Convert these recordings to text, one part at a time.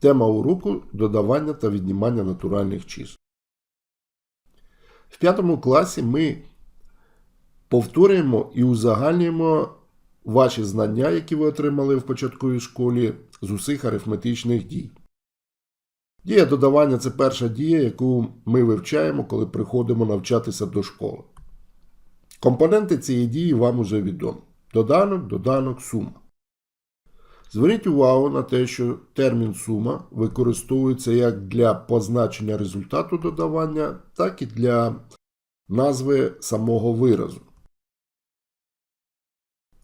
Тема уроку додавання та віднімання натуральних чисел. В п'ятому класі ми повторюємо і узагальнюємо ваші знання, які ви отримали в початковій школі з усіх арифметичних дій. Дія додавання це перша дія, яку ми вивчаємо, коли приходимо навчатися до школи. Компоненти цієї дії вам уже відомі. Доданок, доданок, сума. Зверніть увагу на те, що термін сума використовується як для позначення результату додавання, так і для назви самого виразу.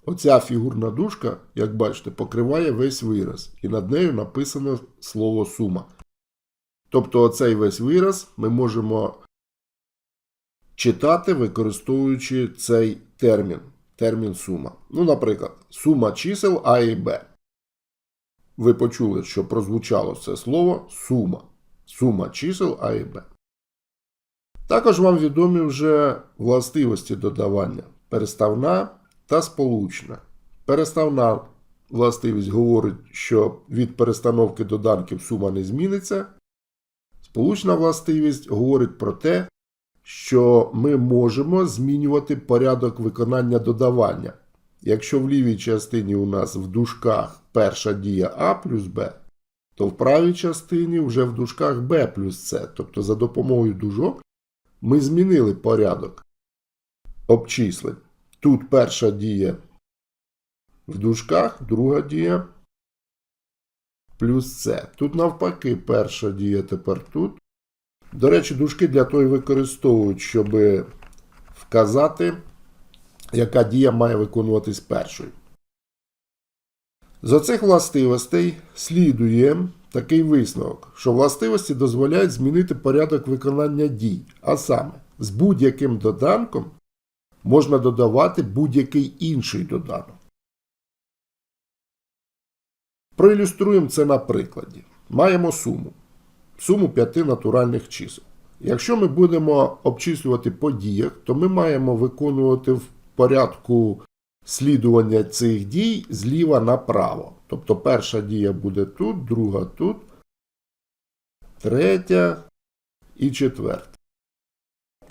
Оця фігурна дужка, як бачите, покриває весь вираз, і над нею написано слово сума. Тобто оцей весь вираз ми можемо читати, використовуючи цей термін, термін сума. Ну, наприклад, сума чисел А і Б. Ви почули, що прозвучало це слово сума. Сума чисел А і Б. Також вам відомі вже властивості додавання переставна та сполучна. Переставна властивість говорить, що від перестановки доданків сума не зміниться. Сполучна властивість говорить про те, що ми можемо змінювати порядок виконання додавання. Якщо в лівій частині у нас в дужках перша дія А плюс Б, то в правій частині вже в дужках Б плюс С. Тобто за допомогою дужок ми змінили порядок обчислень. Тут перша дія в дужках, друга дія плюс С. Тут навпаки перша дія тепер тут. До речі, дужки для того і використовують, щоб вказати, яка дія має виконуватись першою. З оцих властивостей слідує такий висновок, що властивості дозволяють змінити порядок виконання дій, а саме, з будь-яким доданком можна додавати будь-який інший доданок. Проілюструємо це на прикладі. Маємо суму. Суму п'яти натуральних чисел. Якщо ми будемо обчислювати по діях, то ми маємо виконувати в порядку слідування цих дій зліва направо. Тобто перша дія буде тут, друга тут, третя і четверта.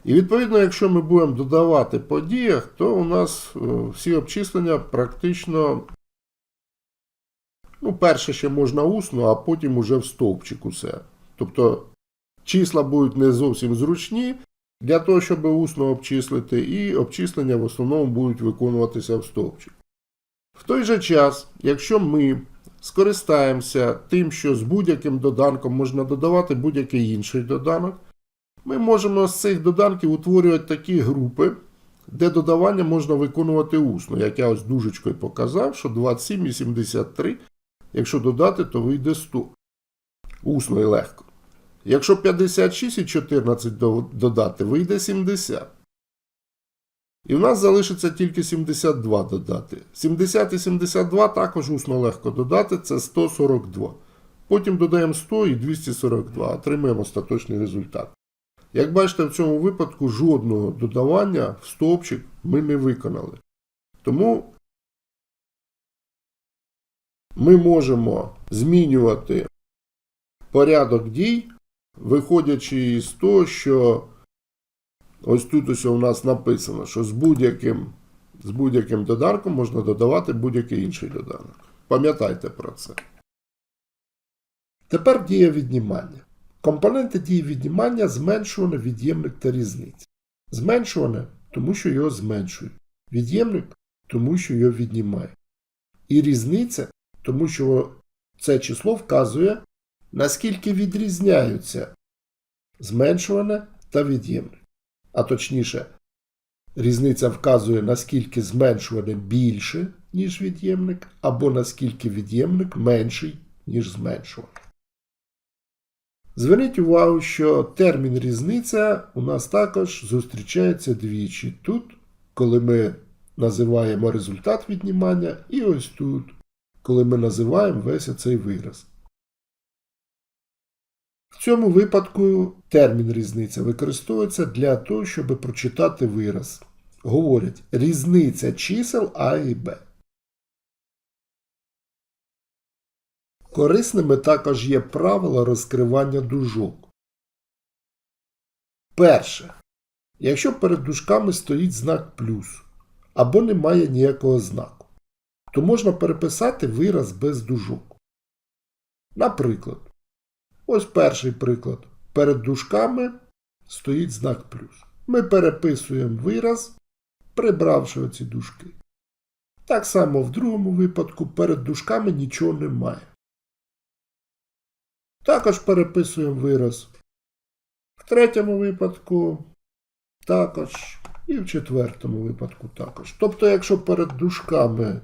І відповідно, якщо ми будемо додавати по діях, то у нас е, всі обчислення практично. Ну, перше ще можна усно, а потім уже в стовпчик усе. Тобто числа будуть не зовсім зручні для того, щоб усно обчислити, і обчислення в основному будуть виконуватися в стовпчик. В той же час, якщо ми скористаємося тим, що з будь-яким доданком можна додавати будь-який інший доданок, ми можемо з цих доданків утворювати такі групи, де додавання можна виконувати усно. Як я ось дужечкою показав, що 27 і 73, якщо додати, то вийде 100. Усно і легко. Якщо 56 і 14 додати, вийде 70. І в нас залишиться тільки 72 додати. 70 і 72 також усно легко додати, це 142. Потім додаємо 100 і 242, отримаємо остаточний результат. Як бачите, в цьому випадку жодного додавання в стовпчик ми не виконали. Тому ми можемо змінювати порядок дій, виходячи із того, що ось тут ось у нас написано, що з будь-яким з будь-яким доданком можна додавати будь-який інший доданок. Пам'ятайте про це. Тепер дія віднімання. Компоненти дії віднімання зменшуване від'ємник та різниця. Зменшуване, тому що його зменшують. Від'ємник, тому що його віднімає. І різниця, тому що це число вказує, наскільки відрізняються зменшуване та від'ємник. А точніше, різниця вказує, наскільки зменшуване більше, ніж від'ємник, або наскільки від'ємник менший, ніж зменшуваний. Зверніть увагу, що термін різниця у нас також зустрічається двічі. Тут, коли ми називаємо результат віднімання, і ось тут, коли ми називаємо весь цей вираз. В цьому випадку термін різниця використовується для того, щоб прочитати вираз. Говорять різниця чисел А і Б. Корисними також є правила розкривання дужок. Перше. Якщо перед дужками стоїть знак плюс або немає ніякого знаку, то можна переписати вираз без дужок. Наприклад, ось перший приклад. Перед дужками стоїть знак плюс. Ми переписуємо вираз, прибравши оці дужки. Так само в другому випадку перед дужками нічого немає. Також переписуємо вираз. В третьому випадку також. І в четвертому випадку також. Тобто, якщо перед дужками,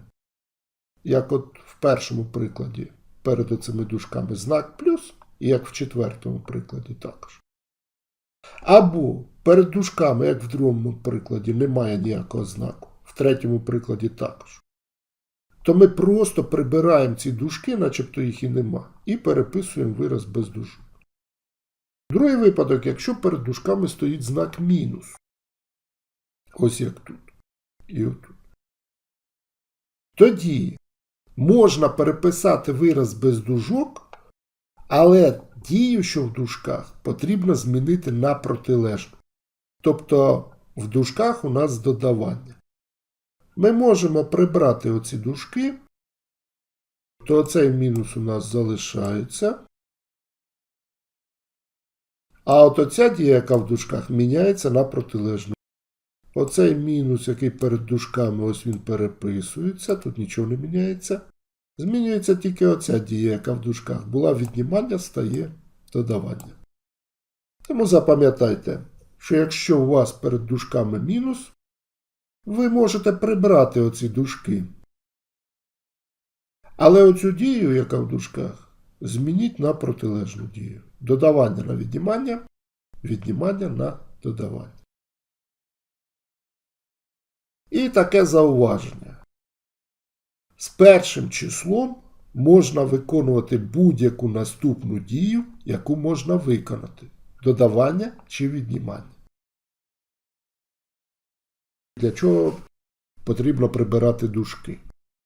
як от в першому прикладі, перед оцими дужками знак плюс, як в четвертому прикладі також. Або перед дужками, як в другому прикладі, немає ніякого знаку, в третьому прикладі також. То ми просто прибираємо ці дужки, начебто їх і нема, і переписуємо вираз без дужок. Другий випадок, якщо перед дужками стоїть знак мінус. Ось як тут. І отут. Тоді можна переписати вираз без дужок, але дію, що в дужках, потрібно змінити на протилежну. Тобто в дужках у нас додавання. Ми можемо прибрати оці дужки, то цей мінус у нас залишається. А от оця дія, яка в дужках, міняється на протилежну. Оцей мінус, який перед дужками, ось він переписується, тут нічого не міняється. Змінюється тільки оця дія, яка в дужках була віднімання, стає додавання. Тому запам'ятайте, що якщо у вас перед дужками мінус, ви можете прибрати оці дужки. Але оцю дію, яка в дужках, змініть на протилежну дію. Додавання на віднімання, віднімання на додавання. І таке зауваження. З першим числом можна виконувати будь-яку наступну дію, яку можна виконати додавання чи віднімання. Для чого потрібно прибирати дужки?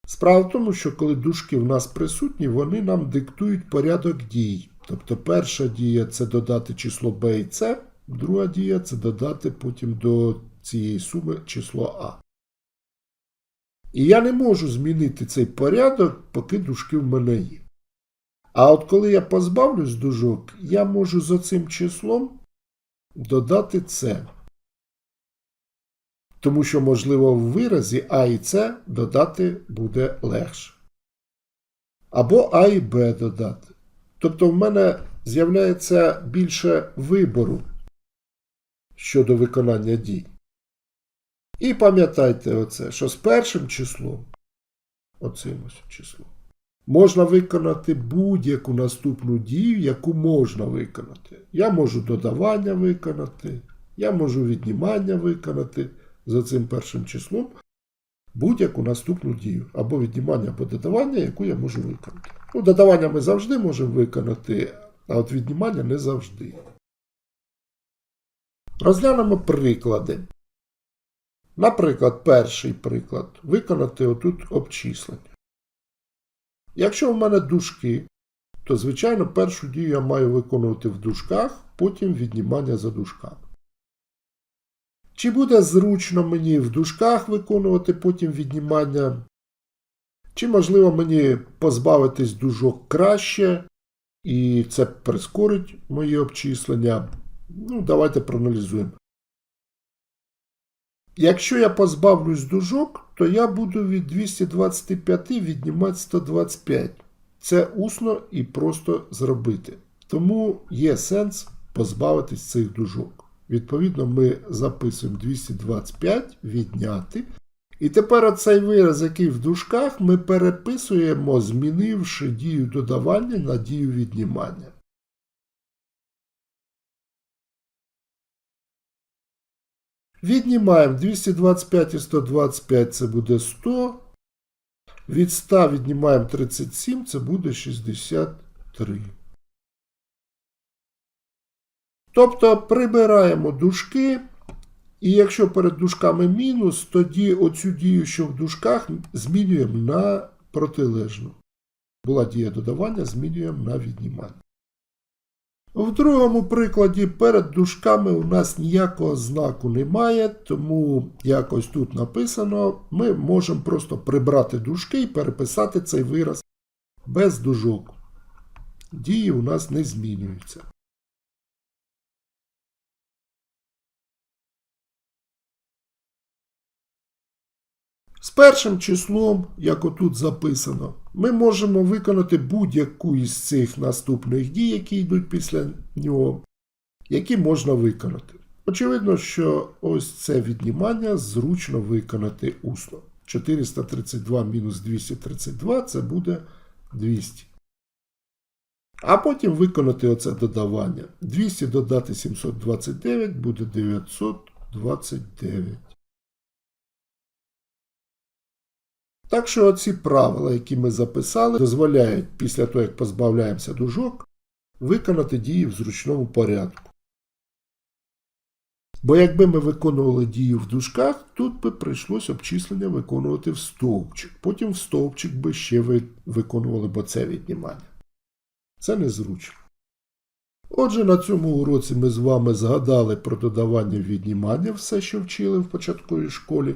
Справа в тому, що коли дужки в нас присутні, вони нам диктують порядок дій. Тобто перша дія це додати число b і c, друга дія це додати потім до цієї суми число А. І я не можу змінити цей порядок, поки дужки в мене є. А от коли я позбавлюсь дужок, я можу за цим числом додати С. Тому що, можливо, в виразі А і С додати буде легше. Або А і Б додати. Тобто в мене з'являється більше вибору щодо виконання дій. І пам'ятайте оце, що з першим числом, оцим ось числом, можна виконати будь-яку наступну дію, яку можна виконати. Я можу додавання виконати, я можу віднімання виконати за цим першим числом будь-яку наступну дію. Або віднімання, або додавання, яку я можу виконати. Ну, додавання ми завжди можемо виконати, а от віднімання не завжди. Розглянемо приклади. Наприклад, перший приклад виконати отут обчислення. Якщо в мене дужки, то, звичайно, першу дію я маю виконувати в дужках, потім віднімання за дужками. Чи буде зручно мені в дужках виконувати потім віднімання? Чи, можливо, мені позбавитись дужок краще, і це прискорить мої обчислення? Ну, давайте проаналізуємо. Якщо я позбавлюсь дужок, то я буду від 225 віднімати 125. Це усно і просто зробити. Тому є сенс позбавитись цих дужок. Відповідно, ми записуємо 225 відняти. І тепер оцей вираз, який в дужках, ми переписуємо, змінивши дію додавання на дію віднімання. Віднімаємо 225 і 125 це буде 100. Від 100 віднімаємо 37, це буде 63. Тобто прибираємо дужки. І якщо перед дужками мінус, тоді оцю дію, що в дужках, змінюємо на протилежну. Була дія додавання, змінюємо на віднімання. В другому прикладі перед дужками у нас ніякого знаку немає, тому якось тут написано, ми можемо просто прибрати дужки і переписати цей вираз без дужок. Дії у нас не змінюються. Першим числом, як отут записано, ми можемо виконати будь-яку із цих наступних дій, які йдуть після нього, які можна виконати. Очевидно, що ось це віднімання зручно виконати усно. 432 мінус 232 це буде 200. А потім виконати оце додавання. 200 додати 729 буде 929. Так що оці правила, які ми записали, дозволяють після того, як позбавляємося дужок, виконати дії в зручному порядку. Бо якби ми виконували дію в дужках, тут би прийшлось обчислення виконувати в стовпчик. Потім в стовпчик би ще ви виконували б це віднімання. Це незручно. Отже, на цьому уроці ми з вами згадали про додавання віднімання, все, що вчили в початковій школі.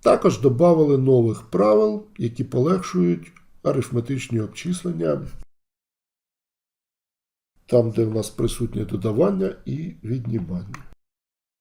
Також додали нових правил, які полегшують арифметичні обчислення, там, де в нас присутнє додавання і віднімання.